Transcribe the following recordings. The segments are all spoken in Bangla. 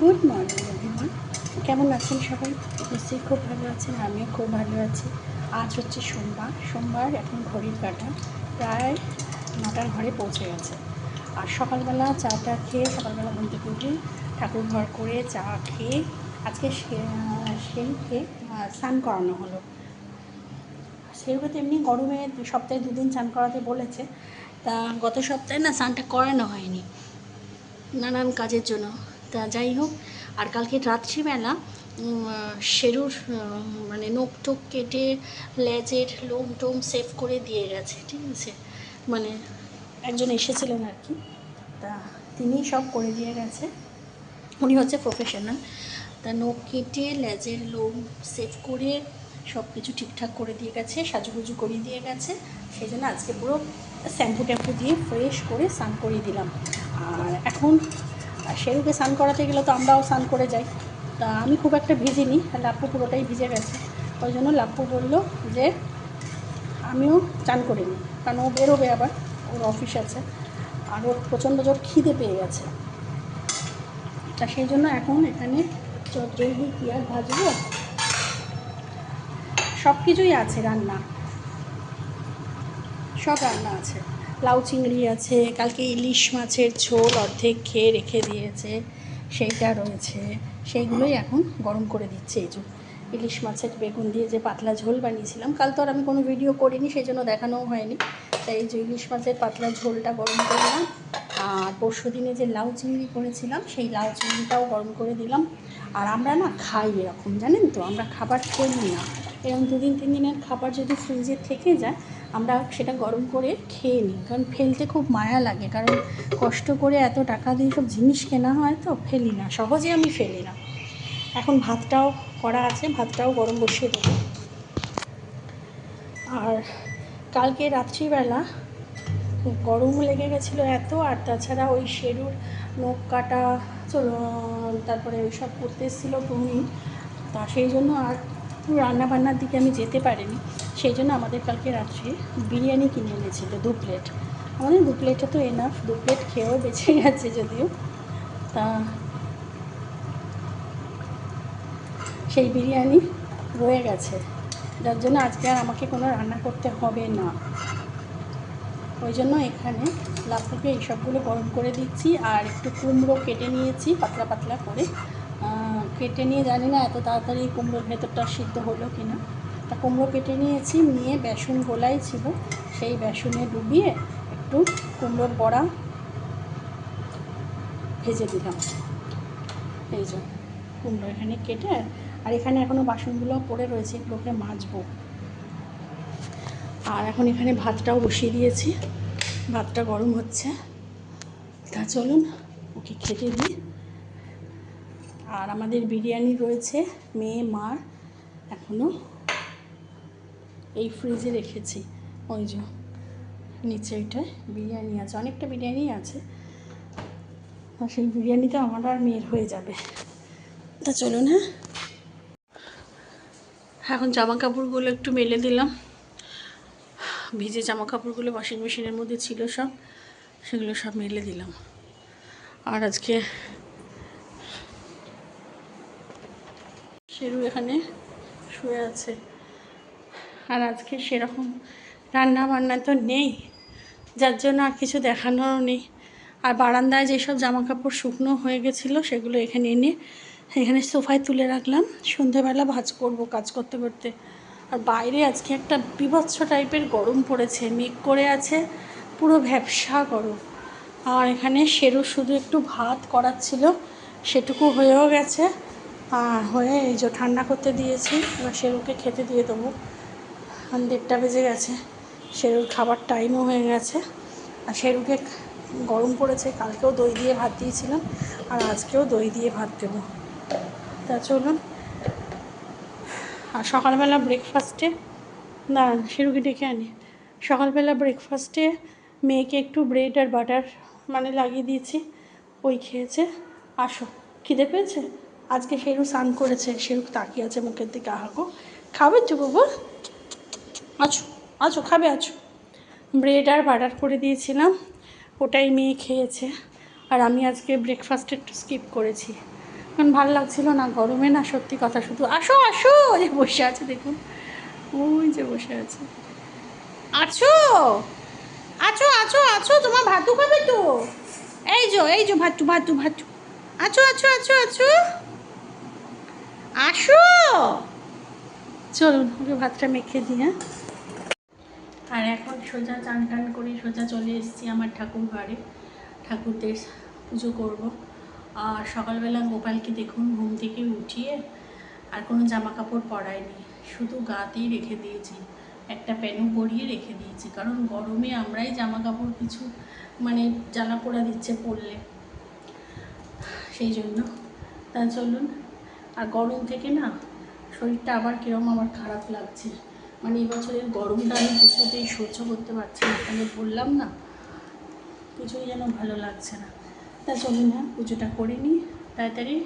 গুড মর্নিং এভরিওয়ান কেমন আছেন সবাই? নিশ্চয়ই খুব ভালো আছেন, আমিও খুব ভালো আছি। আজ হচ্ছে সোমবার। সোমবার এখন ঘড়ির কাটা। প্রায় নটার ঘরে পৌঁছে গেছে। আর সকালবেলা চাটা খেয়ে সকালবেলা ঘুম থেকে উঠে ঠাকুর ঘর করে চা খেয়ে আজকে সেইকে স্নান করানো হলো। সেগুলো তো এমনি গরমে সপ্তাহে দুদিন স্নান করাতে বলেছে। তা গত সপ্তাহে না স্নানটা করানো হয়নি। নানান কাজের জন্য। তা যাই হোক, আর কালকে রাত্রিবেলা শেরুর মানে নোক টোক কেটে লেজের লোম টোম সেভ করে দিয়ে গেছে, ঠিক আছে? মানে একজন এসেছিলেন আর কি, তা তিনি সব করে দিয়ে গেছে। উনি হচ্ছে প্রফেশনাল। তা নখ কেটে, লেজের লোম সেভ করে সব কিছু ঠিকঠাক করে দিয়ে গেছে, সাজুগুজু করিয়ে দিয়ে গেছে। সেই জন্য আজকে পুরো শ্যাম্পু ট্যাম্পু দিয়ে ফ্রেশ করে স্নান করিয়ে দিলাম। আর এখন সেরুকে স্নান করাতে গেলে তো আমরাও স্নান করে যাই। তা আমি খুব একটা ভিজিনি লাপ্পু পুরোটাই ভিজে গেছে। ওই জন্য লাপ্পু বলল যে, আমিও চান করে নিই। কারণ ও বেরোবে আবার, ওর অফিস আছে। আর ওর প্রচণ্ড জোর খিদে পেয়ে গেছে। তা সেই জন্য এখন এখানে চট্টরি পেঁয়াজ ভাজবো? সব কিছুই আছে, রান্না। সব রান্না আছে। লাউ চিংড়ি আছে, কালকে ইলিশ মাছের ঝোল অর্ধেক খেয়ে রেখে দিয়েছে, সেইটা রয়েছে। সেইগুলোই এখন গরম করে দিচ্ছে এই যে। ইলিশ মাছের বেগুন দিয়ে যে পাতলা ঝোল বানিয়েছিলাম, কাল তো আর আমি কোনো ভিডিও করিনি সেই জন্য দেখানোও হয়নি। তাই এই যে ইলিশ মাছের পাতলা ঝোলটা গরম করলাম আর পরশু দিনে যে লাউ চিংড়ি করেছিলাম, সেই লাউ চিংড়িটাও গরম করে দিলাম। আর আমরা না খাই এরকম, জানেন তো? আমরা খাবার ফেলি না। এরকম দুদিন তিন দিনের খাবার যদি ফ্রিজে থেকে যায় আমরা সেটা গরম করে খেয়ে নিই। কারণ ফেলতে খুব মায়া লাগে। কারণ কষ্ট করে এত টাকা দিয়ে সব জিনিস কেনা হয় তো ফেলি না। সহজে আমি ফেলি না। এখন ভাতটাও করা আছে, ভাতটাও গরম বসিয়ে দেবো। আর কালকে রাত্রিবেলা গরম লেগে গেছিল এত, আর তাছাড়া ওই শেরুর নখ কাটা চলো- তারপরে ওই সব করতে এসেছিল তুমি তা সেই জন্য আর রান্না বান্নার দিকে আমি যেতে পারিনি। সেই জন্য আমাদের কালকে রাত্রে বিরিয়ানি কিনে এনেছিল, দু প্লেট। আমাদের দু প্লেটে তো এনাফ দু প্লেট খেয়েও বেঁচে গেছে যদিও। তা সেই বিরিয়ানি রয়ে গেছে। যার জন্য আজকে আর আমাকে কোনো রান্না করতে হবে না। ওই জন্য এখানে লাফুকে এই সবগুলো গরম করে দিচ্ছি আর একটু কুমড়ো কেটে নিয়েছি, পাতলা পাতলা করে। কেটে নিয়ে জানি না এত তাড়াতাড়ি কুমড়োর ভেতরটা সিদ্ধ হলো কি না তা কুমড়ো কেটে নিয়েছি, নিয়ে বেসন গোলাই ছিল, সেই বেসনে ডুবিয়ে একটু কুমড়োর বড়া ভেজে দিলাম। এই যে কুমড়ো এখানে কেটে, আর এখানে এখনও বাসনগুলো পড়ে রয়েছে এগুলোকে মাজবো। আর এখন এখানে ভাতটাও বসিয়ে দিয়েছি, ভাতটা গরম হচ্ছে। তা চলুন, ওকে খেতে দিই। আর আমাদের বিরিয়ানি রয়েছে, মেয়ে, মার এখনও এই ফ্রিজে রেখেছি। ওই যে নিচে ওইটায় বিরিয়ানি আছে, অনেকটা বিরিয়ানি আছে। আর সেই বিরিয়ানিটা আমার আর মেয়ের হয়ে যাবে। তা চলুন হ্যাঁ? এখন জামা কাপড়গুলো একটু মেলে দিলাম। ভিজে জামা কাপড়গুলো ওয়াশিং মেশিনের মধ্যে ছিল সব, সেগুলো সব মেলে দিলাম। আর আজকে শেরু এখানে শুয়ে আছে। আর আজকে সেরকম রান্না বান্না তো নেই, যার জন্য আর কিছু দেখানোরও নেই। আর বারান্দায় যেসব জামা কাপড় শুকনো হয়ে গেছিল সেগুলো এখানে এনে এখানে সোফায় তুলে রাখলাম। সন্ধেবেলা ভাজ করব কাজ করতে করতে। আর বাইরে আজকে একটা বিভৎস টাইপের গরম পড়েছে, মেঘ করে আছে, পুরো ভ্যাবসা গরম। আর এখানে সেরু শুধু একটু ভাত করাচ্ছিল, সেটুকু হয়েও গেছে। আর হয়ে এই যে ঠান্ডা করতে দিয়েছি, এবার সেরুকে খেতে দিয়ে দেবো। এখন দেড়টা বেজে গেছে। সেরুর খাবার টাইমও হয়ে গেছে। আর সেরুকে গরম পড়েছে। কালকেও দই দিয়ে ভাত দিয়েছিলাম। আর আজকেও দই দিয়ে ভাত দেবো। তা চলুন। আর সকালবেলা ব্রেকফাস্টে দাঁড়ান সেরুকে ডেকে আনি। সকালবেলা ব্রেকফাস্টে মেয়েকে একটু ব্রেড আর বাটার মানে লাগিয়ে দিয়েছি। ওই খেয়েছে। আসো। খিদে পেয়েছে? আজকে সেরু স্নান করেছে। সেরু তাকিয়ে আছে মুখের দিকে। আহাগো। খাবে বাবা? আছো আছো, খাবে, আছো। ব্রেড আর বাটার করে দিয়েছিলাম, ওটাই মেয়ে খেয়েছে। আর আমি আজকে ব্রেকফাস্ট একটু স্কিপ করেছি। এখন ভালো লাগছিল না, গরমে না, সত্যি কথা শুধু। আসো আসো যে বসে আছে, দেখুন। ওই যে বসে আছে। আছো আছো আছো আছো, তোমার ভাতু খাবে তো? এই যো এই যো ভাতু ভাতু ভাতু। আছো আছো আছো আছো। আসো। চলুন, ওকে ভাতটা মেখে দিই হ্যাঁ। আর এখন সোজা চান টান করে সোজা চলে এসেছি আমার ঠাকুর ঘরে। ঠাকুরদের পুজো করব। আর সকালবেলা গোপালকে দেখুন, ঘুম থেকে উঠিয়ে আর কোনো জামা কাপড় পরাইনি শুধু গাতেই রেখে দিয়েছি, একটা প্যানু পরিয়ে রেখে দিয়েছি। কারণ গরমে আমরাই জামা কাপড় কিছু মানে জ্বালা পোড়া দিচ্ছে পরলে। সেই জন্য তা চলুন। আর গরম থেকে না শরীরটা আবার কীরকম আমার খারাপ লাগছে। মানে এবছরের গরমটা আমি কিছুতেই সহ্য করতে পারছি না, তাহলে বললাম না। কিছুই যেন ভালো লাগছে না। তা চলুন না পুজোটা করে নিই, তাড়াতাড়ি।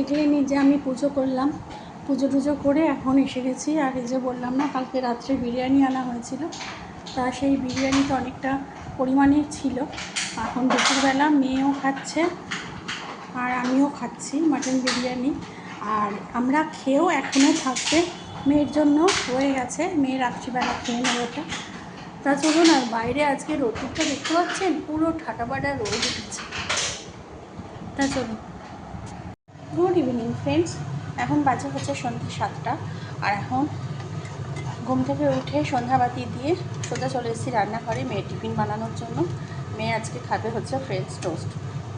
দেখলেনি যে আমি পুজো করলাম, পুজো টুজো করে এখন এসে গেছি। আর এই যে বললাম না, কালকে রাত্রে বিরিয়ানি আনা হয়েছিল। তা সেই বিরিয়ানিটা অনেকটা পরিমাণে ছিল। এখন দুপুরবেলা মেয়েও খাচ্ছে আর আমিও খাচ্ছি মাটন বিরিয়ানি। আর আমরা খেয়েও এখনও থাকবে। মেয়ের জন্য হয়ে গেছে, মেয়ে রাত্রিবেলা খেয়ে নেবে ওটা। তা চলুন, আর বাইরে আজকে রোদটা দেখতে পাচ্ছেন? পুরো ঠাটাপাটা রোদ উঠেছে। তা চলুন। গুড ইভিনিং ফ্রেন্ডস এখন বাজে হচ্ছে সন্ধ্যে সাতটা। আর এখন ঘুম থেকে উঠে সন্ধ্যাবাতি দিয়ে সোজা চলে এসেছি রান্নাঘরে মেয়ের টিফিন বানানোর জন্য। মেয়ে আজকে খাবে হচ্ছে ফ্রেঞ্চ টোস্ট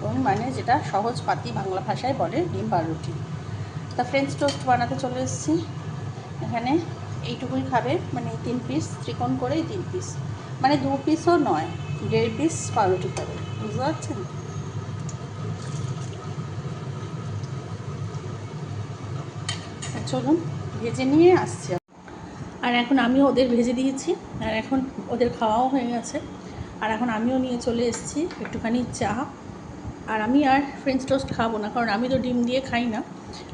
ওই মানে যেটা সহজ পাতি বাংলা ভাষায় বলে ডিম রুটি। তা ফ্রেঞ্চ টোস্ট বানাতে চলে এসেছি। এখানে এইটুকুই খাবে মানে তিন পিস ত্রিকোণ করেই তিন পিস মানে দু পিসও নয়, দেড় পিস পাউরুটি খাবে। বুঝতে পারছেন? চলুন, ভেজে নিয়ে আসছি। আর এখন আমিও ওদের ভেজে দিয়েছি, আর এখন ওদের খাওয়াও হয়ে গেছে। আর এখন আমিও নিয়ে চলে এসেছি একটুখানি চা। আর আমি আর ফ্রেঞ্চ টোস্ট খাব না, কারণ আমি তো ডিম দিয়ে খাই না।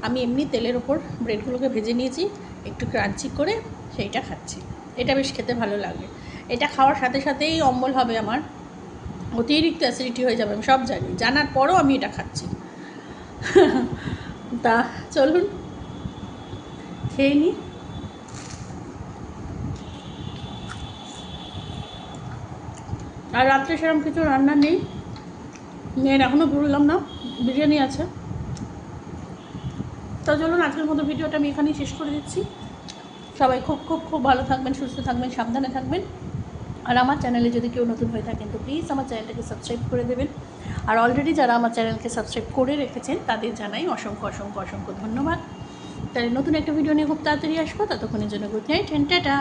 আমি এমনি তেলের ওপর ব্রেডগুলোকে ভেজে নিয়েছি, একটু ক্রাঞ্চি করে সেইটা খাচ্ছি। এটা বেশ খেতে ভালো লাগে। এটা খাওয়ার সাথে সাথেই অম্বল হবে আমার। অতিরিক্ত অ্যাসিডিটি হয়ে যাবে, আমি সব জানি। জানার পরও আমি এটা খাচ্ছি। তা চলুন খেয়ে নিই আর রাত্রে সেরকম কিছু রান্না নেই। মেয়ের এখনও ঘুরলাম না, বিরিয়ানি আছে। তো চলুন, আজকের মতো ভিডিওটা আমি এখানেই শেষ করে দিচ্ছি। সবাই খুব খুব খুব ভালো থাকবেন, সুস্থ থাকবেন, সাবধানে থাকবেন। আর আমার চ্যানেলে যদি কেউ নতুন হয়ে থাকেন, তো প্লিজ আমার চ্যানেলটাকে সাবস্ক্রাইব করে দেবেন। আর অলরেডি যারা আমার চ্যানেলকে সাবস্ক্রাইব করে রেখেছেন, তাদের জানাই অসংখ্য অসংখ্য অসংখ্য ধন্যবাদ। তাহলে নতুন একটা ভিডিও নিয়ে খুব তাড়াতাড়ি আসব ততক্ষণের জন্য গুড নাইট টাটা